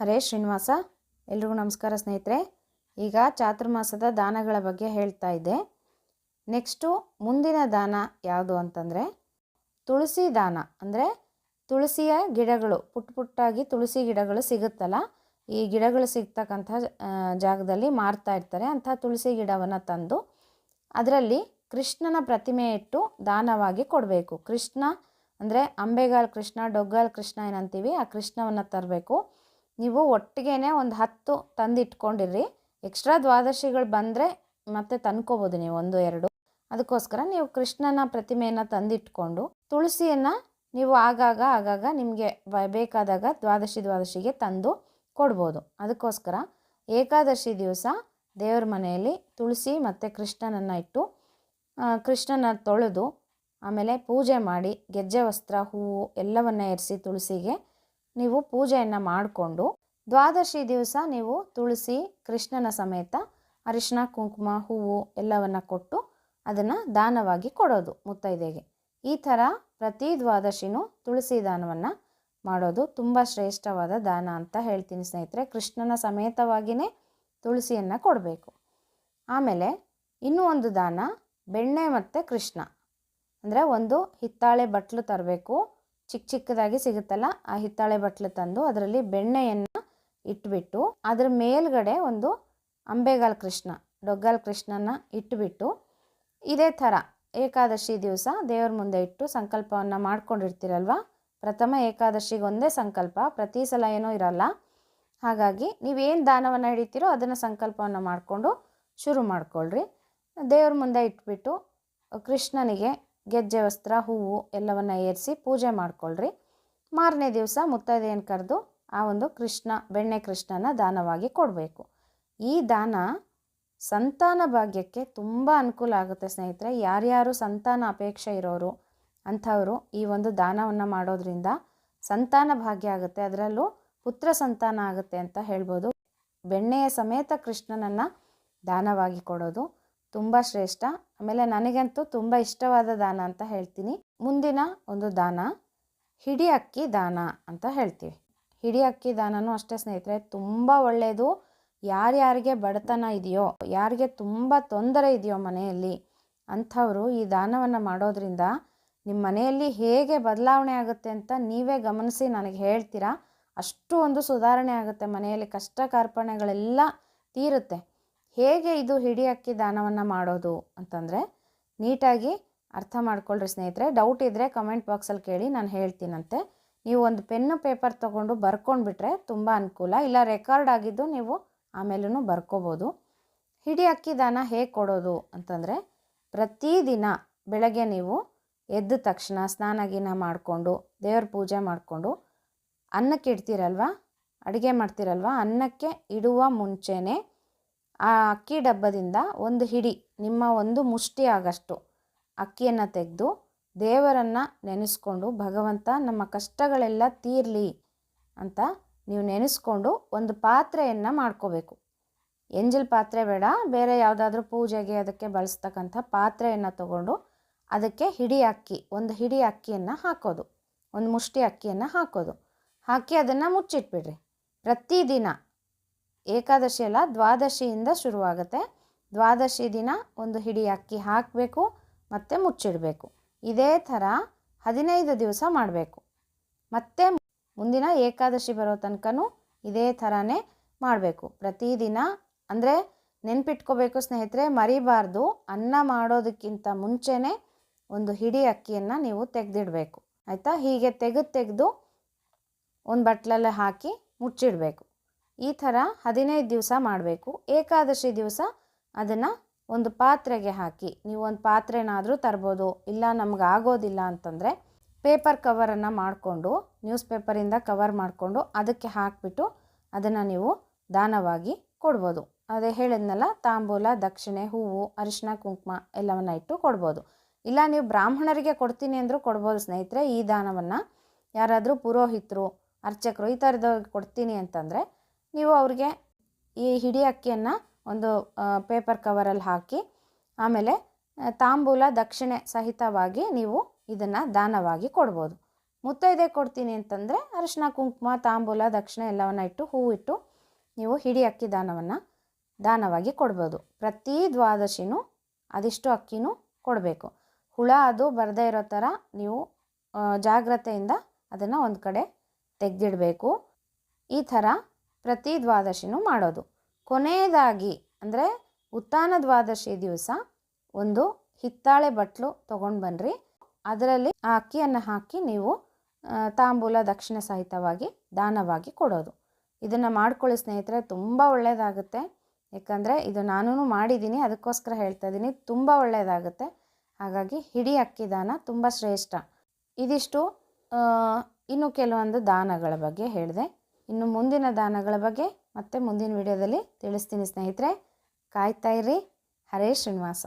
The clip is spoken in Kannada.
ಹರೇ ಶ್ರೀನಿವಾಸ, ಎಲ್ರಿಗೂ ನಮಸ್ಕಾರ ಸ್ನೇಹಿತರೆ. ಈಗ ಚಾತುರ್ಮಾಸದ ದಾನಗಳ ಬಗ್ಗೆ ಹೇಳ್ತಾ ಇದ್ದೆ. ನೆಕ್ಸ್ಟು ಮುಂದಿನ ದಾನ ಯಾವುದು ಅಂತಂದರೆ, ತುಳಸಿ ದಾನ. ಅಂದರೆ ತುಳಸಿಯ ಗಿಡಗಳು ಪುಟ್ಟ ಪುಟ್ಟಾಗಿ ತುಳಸಿ ಗಿಡಗಳು ಸಿಗುತ್ತಲ್ಲ, ಈ ಗಿಡಗಳು ಸಿಗ್ತಕ್ಕಂಥ ಜಾಗದಲ್ಲಿ ಮಾರ್ತಾ ಇರ್ತಾರೆ, ಅಂಥ ತುಳಸಿ ಗಿಡವನ್ನು ತಂದು ಅದರಲ್ಲಿ ಕೃಷ್ಣನ ಪ್ರತಿಮೆ ಇಟ್ಟು ದಾನವಾಗಿ ಕೊಡಬೇಕು. ಕೃಷ್ಣ ಅಂದರೆ ಅಂಬೆಗಾಲ್ ಕೃಷ್ಣ, ಡೊಗ್ಗಾಲ್ ಕೃಷ್ಣ ಏನಂತೀವಿ, ಆ ಕೃಷ್ಣವನ್ನು ತರಬೇಕು. ನೀವು ಒಟ್ಟಿಗೆನೇ ಒಂದು ಹತ್ತು ತಂದು ಇಟ್ಕೊಂಡಿರ್ರಿ ಎಕ್ಸ್ಟ್ರಾ ದ್ವಾದಶಿಗಳು ಬಂದರೆ ಮತ್ತೆ ತಂದ್ಕೋಬೋದು ನೀವು ಒಂದು, ಎರಡು. ಅದಕ್ಕೋಸ್ಕರ ನೀವು ಕೃಷ್ಣನ ಪ್ರತಿಮೆಯನ್ನು ತಂದಿಟ್ಕೊಂಡು ತುಳಸಿಯನ್ನು ನೀವು ಆಗಾಗ ಆಗಾಗ ನಿಮಗೆ ಬೇಕಾದಾಗ ದ್ವಾದಶಿ, ದ್ವಾದಶಿಗೆ ತಂದು ಕೊಡ್ಬೋದು. ಅದಕ್ಕೋಸ್ಕರ ಏಕಾದಶಿ ದಿವಸ ದೇವರ ಮನೆಯಲ್ಲಿ ತುಳಸಿ ಮತ್ತು ಕೃಷ್ಣನನ್ನು ಇಟ್ಟು ಕೃಷ್ಣನ ತೊಳೆದು ಆಮೇಲೆ ಪೂಜೆ ಮಾಡಿ, ಗೆಜ್ಜೆ, ವಸ್ತ್ರ, ಹೂವು ಎಲ್ಲವನ್ನ ಎರಿಸಿ ತುಳಸಿಗೆ ನೀವು ಪೂಜೆಯನ್ನು ಮಾಡಿಕೊಂಡು ದ್ವಾದಶಿ ದಿವಸ ನೀವು ತುಳಸಿ, ಕೃಷ್ಣನ ಸಮೇತ ಅರಿಶಿನ ಕುಂಕುಮ, ಹೂವು ಎಲ್ಲವನ್ನು ಕೊಟ್ಟು ಅದನ್ನು ದಾನವಾಗಿ ಕೊಡೋದು ಮುತ್ತೈದೆಗೆ. ಈ ಥರ ಪ್ರತಿ ದ್ವಾದಶಿನೂ ತುಳಸಿ ದಾನವನ್ನು ಮಾಡೋದು ತುಂಬ ಶ್ರೇಷ್ಠವಾದ ದಾನ ಅಂತ ಹೇಳ್ತೀನಿ ಸ್ನೇಹಿತರೆ. ಕೃಷ್ಣನ ಸಮೇತವಾಗಿಯೇ ತುಳಸಿಯನ್ನು ಕೊಡಬೇಕು. ಆಮೇಲೆ ಇನ್ನೂ ಒಂದು ದಾನ, ಬೆಣ್ಣೆ ಮತ್ತು ಕೃಷ್ಣ. ಅಂದರೆ ಒಂದು ಹಿತ್ತಾಳೆ ಬಟ್ಲು ತರಬೇಕು ಚಿಕ್ಕ ಚಿಕ್ಕದಾಗಿ ಸಿಗುತ್ತಲ್ಲ, ಆ ಹಿತ್ತಾಳೆ ಬಟ್ಲು ತಂದು ಅದರಲ್ಲಿ ಬೆಣ್ಣೆಯನ್ನು ಇಟ್ಬಿಟ್ಟು, ಅದರ ಮೇಲ್ಗಡೆ ಒಂದು ಅಂಬೆಗಾಲ್ ಕೃಷ್ಣ, ಡೊಗ್ಗಾಲ್ ಕೃಷ್ಣನ ಇಟ್ಬಿಟ್ಟು, ಇದೇ ಥರ ಏಕಾದಶಿ ದಿವಸ ದೇವ್ರ ಮುಂದೆ ಇಟ್ಟು ಸಂಕಲ್ಪವನ್ನು ಮಾಡ್ಕೊಂಡಿರ್ತೀರಲ್ವ? ಪ್ರಥಮ ಏಕಾದಶಿಗೆ ಒಂದೇ ಸಂಕಲ್ಪ, ಪ್ರತಿ ಸಲ ಏನೂ ಇರಲ್ಲ. ಹಾಗಾಗಿ ನೀವೇನು ದಾನವನ್ನು ಹಿಡಿತೀರೋ ಅದನ್ನು ಸಂಕಲ್ಪವನ್ನು ಮಾಡಿಕೊಂಡು ಶುರು ಮಾಡಿಕೊಳ್ಳ್ರಿ ದೇವ್ರ ಮುಂದೆ ಇಟ್ಬಿಟ್ಟು ಕೃಷ್ಣನಿಗೆ ಗೆಜ್ಜೆ, ವಸ್ತ್ರ, ಹೂವು ಎಲ್ಲವನ್ನು ಏರಿಸಿ ಪೂಜೆ ಮಾಡ್ಕೊಳ್ರಿ. ಮಾರನೇ ದಿವಸ ಮುತ್ತೈದೆಯನ್ನು ಕರೆದು ಆ ಒಂದು ಕೃಷ್ಣ, ಬೆಣ್ಣೆ ಕೃಷ್ಣನ ದಾನವಾಗಿ ಕೊಡಬೇಕು. ಈ ದಾನ ಸಂತಾನ ಭಾಗ್ಯಕ್ಕೆ ತುಂಬ ಅನುಕೂಲ ಆಗುತ್ತೆ ಸ್ನೇಹಿತರೆ. ಯಾರ್ಯಾರು ಸಂತಾನ ಅಪೇಕ್ಷೆ ಇರೋರು, ಅಂಥವರು ಈ ಒಂದು ದಾನವನ್ನು ಮಾಡೋದ್ರಿಂದ ಸಂತಾನ ಭಾಗ್ಯ ಆಗುತ್ತೆ. ಅದರಲ್ಲೂ ಪುತ್ರ ಸಂತಾನ ಆಗುತ್ತೆ ಅಂತ ಹೇಳ್ಬೋದು. ಬೆಣ್ಣೆಯ ಸಮೇತ ಕೃಷ್ಣನನ್ನು ದಾನವಾಗಿ ಕೊಡೋದು ತುಂಬ ಶ್ರೇಷ್ಠ. ಆಮೇಲೆ ನನಗಂತೂ ತುಂಬ ಇಷ್ಟವಾದ ದಾನ ಅಂತ ಹೇಳ್ತೀನಿ. ಮುಂದಿನ ಒಂದು ದಾನ, ಹಿಡಿ ಅಕ್ಕಿ ದಾನ ಅಂತ ಹೇಳ್ತೀವಿ. ಹಿಡಿ ಅಕ್ಕಿ ದಾನನೂ ಅಷ್ಟೇ ಸ್ನೇಹಿತರೆ, ತುಂಬ ಒಳ್ಳೆಯದು ಯಾರ್ಯಾರಿಗೆ ಬಡತನ ಇದೆಯೋ, ಯಾರಿಗೆ ತುಂಬ ತೊಂದರೆ ಇದೆಯೋ ಮನೆಯಲ್ಲಿ, ಅಂಥವರು ಈ ದಾನವನ್ನು ಮಾಡೋದ್ರಿಂದ ನಿಮ್ಮ ಮನೆಯಲ್ಲಿ ಹೇಗೆ ಬದಲಾವಣೆ ಆಗುತ್ತೆ ಅಂತ ನೀವೇ ಗಮನಿಸಿ ನನಗೆ ಹೇಳ್ತೀರಾ? ಅಷ್ಟು ಒಂದು ಸುಧಾರಣೆ ಆಗುತ್ತೆ ಮನೆಯಲ್ಲಿ. ಕಷ್ಟ ಕಾರ್ಪಣ್ಯಗಳೆಲ್ಲ ತೀರುತ್ತೆ. ಹೇಗೆ ಇದು ಹಿಡಿ ಅಕ್ಕಿ ದಾನವನ್ನು ಮಾಡೋದು ಅಂತಂದರೆ ನೀಟಾಗಿ ಅರ್ಥ ಮಾಡ್ಕೊಳ್ರಿ ಸ್ನೇಹಿತರೆ. ಡೌಟ್ ಇದ್ದರೆ ಕಮೆಂಟ್ ಬಾಕ್ಸಲ್ಲಿ ಕೇಳಿ ನಾನು ಹೇಳ್ತೀನಂತೆ. ನೀವು ಒಂದು ಪೆನ್ನು ಪೇಪರ್ ತೊಗೊಂಡು ಬರ್ಕೊಂಡ್ಬಿಟ್ರೆ ತುಂಬ ಅನುಕೂಲ. ಇಲ್ಲ ರೆಕಾರ್ಡ್ ಆಗಿದ್ದು ನೀವು ಆಮೇಲೂ ಬರ್ಕೋಬೋದು. ಹಿಡಿ ಅಕ್ಕಿ ದಾನ ಹೇಗೆ ಕೊಡೋದು ಅಂತಂದರೆ ಪ್ರತಿದಿನ ಬೆಳಗ್ಗೆ ನೀವು ಎದ್ದ ತಕ್ಷಣ ಸ್ನಾನ ಗೀನ ಮಾಡಿಕೊಂಡು, ದೇವ್ರ ಪೂಜೆ ಮಾಡಿಕೊಂಡು ಅನ್ನಕ್ಕೆ ಇಡ್ತೀರಲ್ವ? ಅಡುಗೆ ಮಾಡ್ತೀರಲ್ವ? ಅನ್ನಕ್ಕೆ ಇಡುವ ಮುಂಚೆನೇ ಆ ಅಕ್ಕಿ ಡಬ್ಬದಿಂದ ಒಂದು ಹಿಡಿ, ನಿಮ್ಮ ಒಂದು ಮುಷ್ಟಿ ಆಗಷ್ಟು ಅಕ್ಕಿಯನ್ನು ತೆಗೆದು ದೇವರನ್ನು ನೆನೆಸ್ಕೊಂಡು, ಭಗವಂತ ನಮ್ಮ ಕಷ್ಟಗಳೆಲ್ಲ ತೀರಲಿ ಅಂತ ನೀವು ನೆನೆಸ್ಕೊಂಡು ಒಂದು ಪಾತ್ರೆಯನ್ನು ಮಾಡ್ಕೋಬೇಕು. ಎಂಜಲ್ ಪಾತ್ರೆ ಬೇಡ, ಬೇರೆ ಯಾವುದಾದ್ರೂ ಪೂಜೆಗೆ ಅದಕ್ಕೆ ಬಳಸ್ತಕ್ಕಂಥ ಪಾತ್ರೆಯನ್ನು ತಗೊಂಡು ಅದಕ್ಕೆ ಹಿಡಿ ಅಕ್ಕಿ, ಒಂದು ಹಿಡಿ ಅಕ್ಕಿಯನ್ನು ಹಾಕೋದು, ಒಂದು ಮುಷ್ಟಿ ಅಕ್ಕಿಯನ್ನು ಹಾಕೋದು. ಹಾಕಿ ಅದನ್ನು ಮುಚ್ಚಿಟ್ಬಿಡ್ರಿ. ಪ್ರತಿದಿನ ಏಕಾದಶಿ ಅಲ್ಲ, ದ್ವಾದಶಿಯಿಂದ ಶುರುವಾಗುತ್ತೆ. ದ್ವಾದಶಿ ದಿನ ಒಂದು ಹಿಡಿ ಅಕ್ಕಿ ಹಾಕಬೇಕು ಮತ್ತು ಮುಚ್ಚಿಡಬೇಕು. ಇದೇ ಥರ ಹದಿನೈದು ದಿವಸ ಮಾಡಬೇಕು. ಮತ್ತೆ ಮುಂದಿನ ಏಕಾದಶಿ ಬರೋ ತನಕನೂ ಇದೇ ಥರನೇ ಮಾಡಬೇಕು. ಪ್ರತಿದಿನ ಅಂದರೆ ನೆನ್ಪಿಟ್ಕೋಬೇಕು ಸ್ನೇಹಿತರೆ, ಮರಿಬಾರ್ದು. ಅನ್ನ ಮಾಡೋದಕ್ಕಿಂತ ಮುಂಚೆನೇ ಒಂದು ಹಿಡಿ ಅಕ್ಕಿಯನ್ನು ನೀವು ತೆಗೆದಿಡಬೇಕು. ಆಯಿತಾ? ಹೀಗೆ ತೆಗೆದು ತೆಗೆದು ಒಂದು ಬಟ್ಲಲ್ಲೇ ಹಾಕಿ ಮುಚ್ಚಿಡಬೇಕು. ಈ ಥರ ಹದಿನೈದು ದಿವಸ ಮಾಡಬೇಕು. ಏಕಾದಶಿ ದಿವಸ ಅದನ್ನು ಒಂದು ಪಾತ್ರೆಗೆ ಹಾಕಿ, ನೀವು ಒಂದು ಪಾತ್ರೆನಾದರೂ ತರ್ಬೋದು, ಇಲ್ಲ ನಮ್ಗೆ ಆಗೋದಿಲ್ಲ ಅಂತಂದರೆ ಪೇಪರ್ ಕವರನ್ನು ಮಾಡಿಕೊಂಡು ನ್ಯೂಸ್ ಪೇಪರಿಂದ ಕವರ್ ಮಾಡಿಕೊಂಡು ಅದಕ್ಕೆ ಹಾಕಿಬಿಟ್ಟು ಅದನ್ನು ನೀವು ದಾನವಾಗಿ ಕೊಡ್ಬೋದು. ಅದೇ ಹೇಳಿದ್ನಲ್ಲ, ತಾಂಬೂಲ, ದಕ್ಷಿಣೆ, ಹೂವು ಅರಿಶಿನ ಕುಂಕುಮ ಎಲ್ಲವನ್ನು ಇಟ್ಟು ಕೊಡ್ಬೋದು. ಇಲ್ಲ ನೀವು ಬ್ರಾಹ್ಮಣರಿಗೆ ಕೊಡ್ತೀನಿ ಅಂದರೂ ಕೊಡ್ಬೋದು ಸ್ನೇಹಿತರೆ, ಈ ದಾನವನ್ನು ಯಾರಾದರೂ ಪುರೋಹಿತರು, ಅರ್ಚಕರು ಈ ಥರದವ್ರಿಗೆ ಕೊಡ್ತೀನಿ ಅಂತಂದರೆ ನೀವು ಅವ್ರಿಗೆ ಈ ಹಿಡಿ ಅಕ್ಕಿಯನ್ನು ಒಂದು ಪೇಪರ್ ಕವರಲ್ಲಿ ಹಾಕಿ, ಆಮೇಲೆ ತಾಂಬೂಲ ದಕ್ಷಿಣೆ ಸಹಿತವಾಗಿ ನೀವು ಇದನ್ನು ದಾನವಾಗಿ ಕೊಡ್ಬೋದು. ಮುತ್ತೈದೆ ಕೊಡ್ತೀನಿ ಅಂತಂದರೆ ಅರಿಶಿನ ಕುಂಕುಮ, ತಾಂಬೂಲ, ದಕ್ಷಿಣೆ ಎಲ್ಲವನ್ನು ಇಟ್ಟು, ಹೂವು ಇಟ್ಟು ನೀವು ಹಿಡಿ ಅಕ್ಕಿ ದಾನವನ್ನು ದಾನವಾಗಿ ಕೊಡ್ಬೋದು. ಪ್ರತಿ ದ್ವಾದಶಿನೂ ಅದಿಷ್ಟು ಅಕ್ಕಿನೂ ಕೊಡಬೇಕು. ಹುಳ ಅದು ಬರದೇ ಇರೋ ಥರ ನೀವು ಜಾಗ್ರತೆಯಿಂದ ಅದನ್ನು ಒಂದು ಕಡೆ ತೆಗೆದಿಡಬೇಕು. ಈ ಥರ ಪ್ರತಿ ದ್ವಾದಶಿನೂ ಮಾಡೋದು. ಕೊನೆಯದಾಗಿ ಅಂದರೆ ಉತ್ಥಾನ ದ್ವಾದಶಿ ದಿವಸ ಒಂದು ಹಿತ್ತಾಳೆ ಬಟ್ಲು ತೊಗೊಂಡು ಬನ್ನಿರಿ ಅದರಲ್ಲಿ ಆ ಅಕ್ಕಿಯನ್ನು ಹಾಕಿ ನೀವು ತಾಂಬೂಲ ದಕ್ಷಿಣ ಸಹಿತವಾಗಿ ದಾನವಾಗಿ ಕೊಡೋದು. ಇದನ್ನು ಮಾಡ್ಕೊಳ್ಳಿ ಸ್ನೇಹಿತರೆ, ತುಂಬ ಒಳ್ಳೆಯದಾಗುತ್ತೆ ಯಾಕಂದರೆ ಇದು ನಾನೂ ಮಾಡಿದ್ದೀನಿ ಅದಕ್ಕೋಸ್ಕರ ಹೇಳ್ತಾ ಇದ್ದೀನಿ ತುಂಬ ಒಳ್ಳೆಯದಾಗುತ್ತೆ ಹಾಗಾಗಿ ಹಿಡಿ ಅಕ್ಕಿ ದಾನ ತುಂಬ ಶ್ರೇಷ್ಠ. ಇದಿಷ್ಟು ಇನ್ನು ಕೆಲವೊಂದು ದಾನಗಳ ಬಗ್ಗೆ ಹೇಳಿದೆ. ಇನ್ನು ಮುಂದಿನ ದಾನಗಳ ಬಗ್ಗೆ ಮತ್ತೆ ಮುಂದಿನ ವಿಡಿಯೋದಲ್ಲಿ ತಿಳಿಸ್ತೀನಿ ಸ್ನೇಹಿತರೆ. ಕಾಯ್ತಾ ಇರಿ. ಹರೇ ಶ್ರೀನಿವಾಸ.